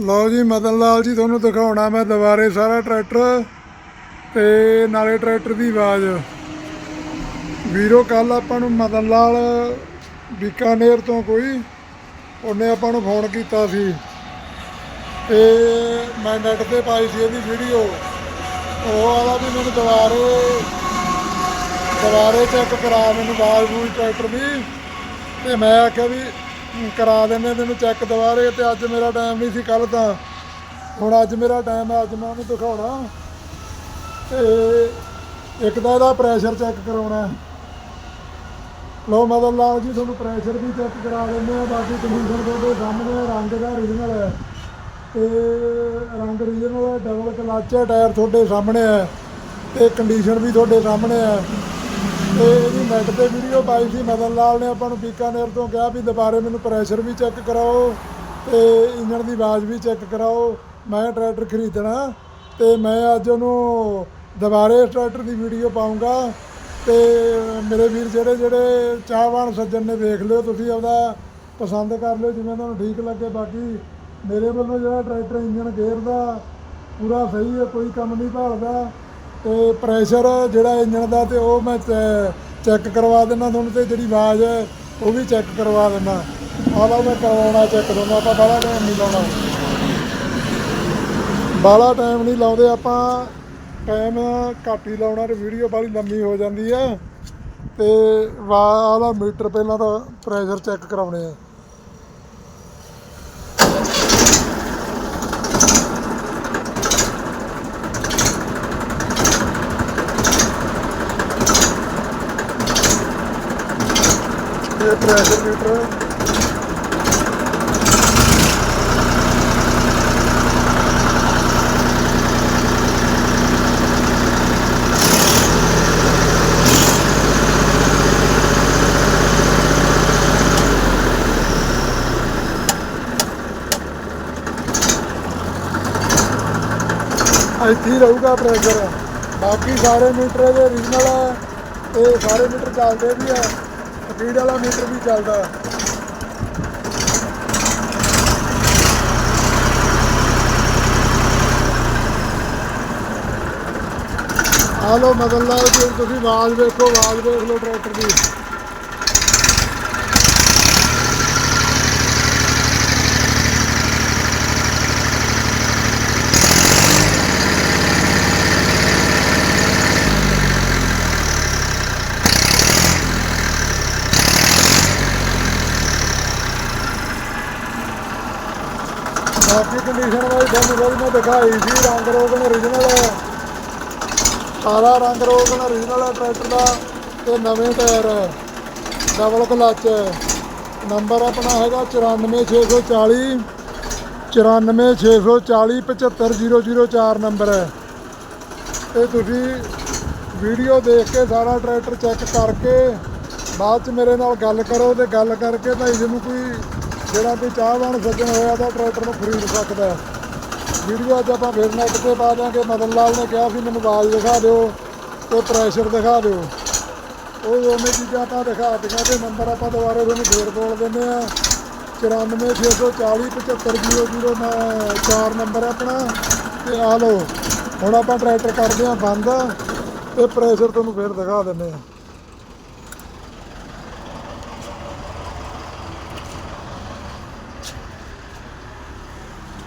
ਲਓ ਜੀ ਮਦਨ ਲਾਲ ਜੀ ਤੁਹਾਨੂੰ ਦਿਖਾਉਣਾ ਮੈਂ ਦੁਬਾਰੇ ਸਾਰਾ ਟਰੈਕਟਰ ਤੇ ਨਾਲੇ ਟਰੈਕਟਰ ਦੀ ਆਵਾਜ਼। ਵੀਰੋ ਕੱਲ ਆਪਾਂ ਨੂੰ ਮਦਨ ਲਾਲ ਬੀਕਾਨੇਰ ਤੋਂ ਕੋਈ, ਉਹਨੇ ਆਪਾਂ ਨੂੰ ਫੋਨ ਕੀਤਾ ਸੀ। ਤੇ ਮੈਂ ਨੈਟ ਤੇ ਪਾਈ ਸੀ ਇਹਦੀ ਵੀਡੀਓ ਉਹ ਵਾਲਾ ਵੀ ਮੈਨੂੰ ਦੁਬਾਰੇ ਦੁਬਾਰੇ ਚੈੱਕ ਕਰਾ, ਮੈਨੂੰ ਆਵਾਜ਼ ਟਰੈਕਟਰ ਦੀ। ਤੇ ਮੈਂ ਆਖਿਆ ਵੀ ਕਰਾ ਦਿੰਦੇ ਤੈਨੂੰ ਚੈੱਕ ਦੁਬਾਰੇ ਤੇ ਅੱਜ ਮੇਰਾ ਟਾਈਮ ਨਹੀਂ ਸੀ ਕੱਲ ਤਾਂ। ਹੁਣ ਅੱਜ ਮੇਰਾ ਟਾਈਮ ਹੈ ਅੱਜ ਮੈਂ ਉਹਨੂੰ ਦਿਖਾਉਣਾ। ਤੇ ਇੱਕ ਤਾਂ ਇਹਦਾ ਪ੍ਰੈਸ਼ਰ ਚੈੱਕ ਕਰਾਉਣਾ। ਹੈ। ਲਓ ਮਦਨ ਲਾਲ ਜੀ ਤੁਹਾਨੂੰ ਪ੍ਰੈਸ਼ਰ ਵੀ ਚੈੱਕ ਕਰਾ ਦਿੰਦੇ ਆ ਬਾਕੀ ਕੰਡੀਸ਼ਨ ਤੁਹਾਡੇ ਸਾਹਮਣੇ ਹੈ, ਰੰਗ ਦਾ ਰੀਜਨਲ ਹੈ ਤੇ ਰੰਗ ਰੀਜਨਲ ਹੈ ਡਬਲ ਕਲੱਚ ਹੈ ਟਾਇਰ ਤੁਹਾਡੇ ਸਾਹਮਣੇ ਹੈ ਤੇ ਕੰਡੀਸ਼ਨ ਵੀ ਤੁਹਾਡੇ ਸਾਹਮਣੇ ਹੈ ਤੇ ਇਹਦੀ ਨੈਟ ਤੇ ਵੀਡੀਓ ਪਾਈ ਸੀ, ਮਦਨ ਲਾਲ ਨੇ ਆਪਾਂ ਨੂੰ ਬੀਕਾਨੇਰ ਤੋਂ ਕਿਹਾ ਵੀ ਦੁਬਾਰੇ ਮੈਨੂੰ ਪ੍ਰੈਸ਼ਰ ਵੀ ਚੈੱਕ ਕਰਾਓ ਤੇ ਇੰਜਣ ਦੀ ਆਵਾਜ਼ ਵੀ ਚੈੱਕ ਕਰਾਓ, ਮੈਂ ਟਰੈਕਟਰ ਖਰੀਦਣਾ ਤੇ ਮੈਂ ਅੱਜ ਉਹਨੂੰ ਦੁਬਾਰੇ ਇਸ ਟਰੈਕਟਰ ਦੀ ਵੀਡੀਓ ਪਾਉਂਗਾ ਤੇ ਮੇਰੇ ਵੀਰ ਜਿਹੜੇ ਜਿਹੜੇ ਚਾਹਵਾਨ ਸੱਜਣ ਨੇ ਦੇਖ ਲਿਓ, ਤੁਸੀਂ ਆਪਦਾ ਪਸੰਦ ਕਰ ਲਿਓ, ਜਿਵੇਂ ਤੁਹਾਨੂੰ ਠੀਕ ਲੱਗੇ। ਬਾਕੀ ਮੇਰੇ ਵੱਲੋਂ ਜਿਹੜਾ ਟਰੈਕਟਰ ਇੰਜਣ ਗੇਅਰ ਦਾ ਪੂਰਾ ਸਹੀ ਹੈ, ਕੋਈ ਕੰਮ ਨਹੀਂ ਭਾਲਦਾ। ਤੇ ਪ੍ਰੈਸ਼ਰ ਜਿਹੜਾ ਇੰਜਣ ਦਾ ਤੇ ਉਹ ਮੈਂ ਚੈੱਕ ਕਰਵਾ ਦਿੰਦਾ ਤੁਹਾਨੂੰ ਤੇ ਜਿਹੜੀ ਆਵਾਜ਼ ਹੈ, ਉਹ ਵੀ ਚੈੱਕ ਕਰਵਾ ਦਿੰਦਾ। ਆਹ ਲਓ ਮੈਂ ਕਰਵਾਉਣਾ ਚੈੱਕ ਦੋਨਾਂ ਆਪਾਂ ਬਾਹਲਾ ਟਾਈਮ ਨਹੀਂ ਲਾਉਣਾ। ਬਾਹਲਾ ਟਾਈਮ ਨਹੀਂ ਲਾਉਂਦੇ ਆਪਾਂ। ਟਾਈਮ ਘੱਟ ਹੀ ਲਾਉਣਾ ਤੇ ਵੀਡੀਓ ਬਾਹਲੀ ਲੰਮੀ ਹੋ ਜਾਂਦੀ ਹੈ। ਤੇ ਵਾਲਾ ਮੀਟਰ ਪਹਿਲਾਂ ਤਾਂ ਪ੍ਰੈਸ਼ਰ ਚੈੱਕ ਕਰਾਉਣੇ ਆ। ਇਹ ਪ੍ਰੈਸ਼ਰ ਮੀਟਰ ਇੱਥੇ ਰਹੂਗਾ ਪ੍ਰੈਸ਼ਰ ਬਾਕੀ ਸਾਰੇ ਮੀਟਰ ਇਹਦੇ ਓਰੀਜਨਲ ਹੈ ਤੇ ਸਾਰੇ ਮੀਟਰ ਚੱਲਦੇ ਵੀ ਆ। ਸਪੀਡ ਵਾਲਾ ਮੀਟਰ ਵੀ ਚੱਲਦਾ। ਆ ਲੋ ਮਦਨ ਲਾਲ ਜੀ ਤੁਸੀਂ ਆਵਾਜ਼ ਵੇਖੋ, ਆਵਾਜ਼ ਵੇਖ ਲਓ ਟਰੈਕਟਰ ਦੀ। ਬਾਕੀ ਕੰਡੀਸ਼ਨ ਵਾਲੀ ਤੁਹਾਨੂੰ ਕੋਈ ਮੈਂ ਦਿਖਾਈ ਸੀ, ਰੰਗ ਰੋਗਨ ਓਰੀਜਨਲ ਹੈ। ਸਾਰਾ ਰੰਗ ਰੋਗਨ ਓਰੀਜਨਲ ਹੈ ਟਰੈਕਟਰ ਦਾ ਤੇ ਨਵੇਂ ਟਾਇਰ ਹੈ। ਡਬਲ ਕਲੱਚ ਹੈ। ਨੰਬਰ ਆਪਣਾ ਹੈਗਾ 94640 94640 75004 ਨੰਬਰ ਹੈ। ਤੇ ਤੁਸੀਂ ਵੀਡੀਓ ਦੇਖ ਕੇ ਸਾਰਾ ਟਰੈਕਟਰ ਚੈੱਕ ਕਰਕੇ ਬਾਅਦ ਚ ਮੇਰੇ ਨਾਲ ਗੱਲ ਕਰੋ ਤੇ ਗੱਲ ਕਰਕੇ ਭਾਈ ਜਿਹਨੂੰ ਕੋਈ ਜਿਹੜਾ ਕੋਈ ਚਾਹਵਾਨ ਸੱਜਣ ਹੋਇਆ ਤਾਂ ਟਰੈਕਟਰ ਨੂੰ ਖਰੀਦ ਸਕਦਾ ਹੈ। ਵੀਡੀਓ ਅੱਜ ਆਪਾਂ ਫਿਰ ਨੈਟ ਤੇ ਪਾ ਦਿਆਂਗੇ। ਮਦਨ ਲਾਲ ਨੇ ਕਿਹਾ ਸੀ, ਮੈਨੂੰ ਆਵਾਜ਼ ਦਿਖਾ ਦਿਓ ਤੇ ਪ੍ਰੈਸ਼ਰ ਦਿਖਾ ਦਿਓ। ਉਹ ਦੋਵੇਂ ਚੀਜ਼ਾਂ ਆਪਾਂ ਦਿਖਾ ਦਿੱਤੀਆਂ ਤੇ ਨੰਬਰ ਆਪਾਂ ਦੁਬਾਰਾ ਤੁਹਾਨੂੰ ਫੇਰ ਬੋਲ ਦਿੰਦੇ ਆ 94640 75004 ਚਾਰ ਨੰਬਰ ਆਪਣਾ। ਤੇ ਆ ਲਓ, ਹੁਣ ਆਪਾਂ ਟਰੈਕਟਰ ਕਰਦੇ ਆ ਬੰਦ ਤੇ ਪ੍ਰੈਸ਼ਰ ਤੁਹਾਨੂੰ ਫੇਰ ਦਿਖਾ ਦਿੰਦੇ ਆ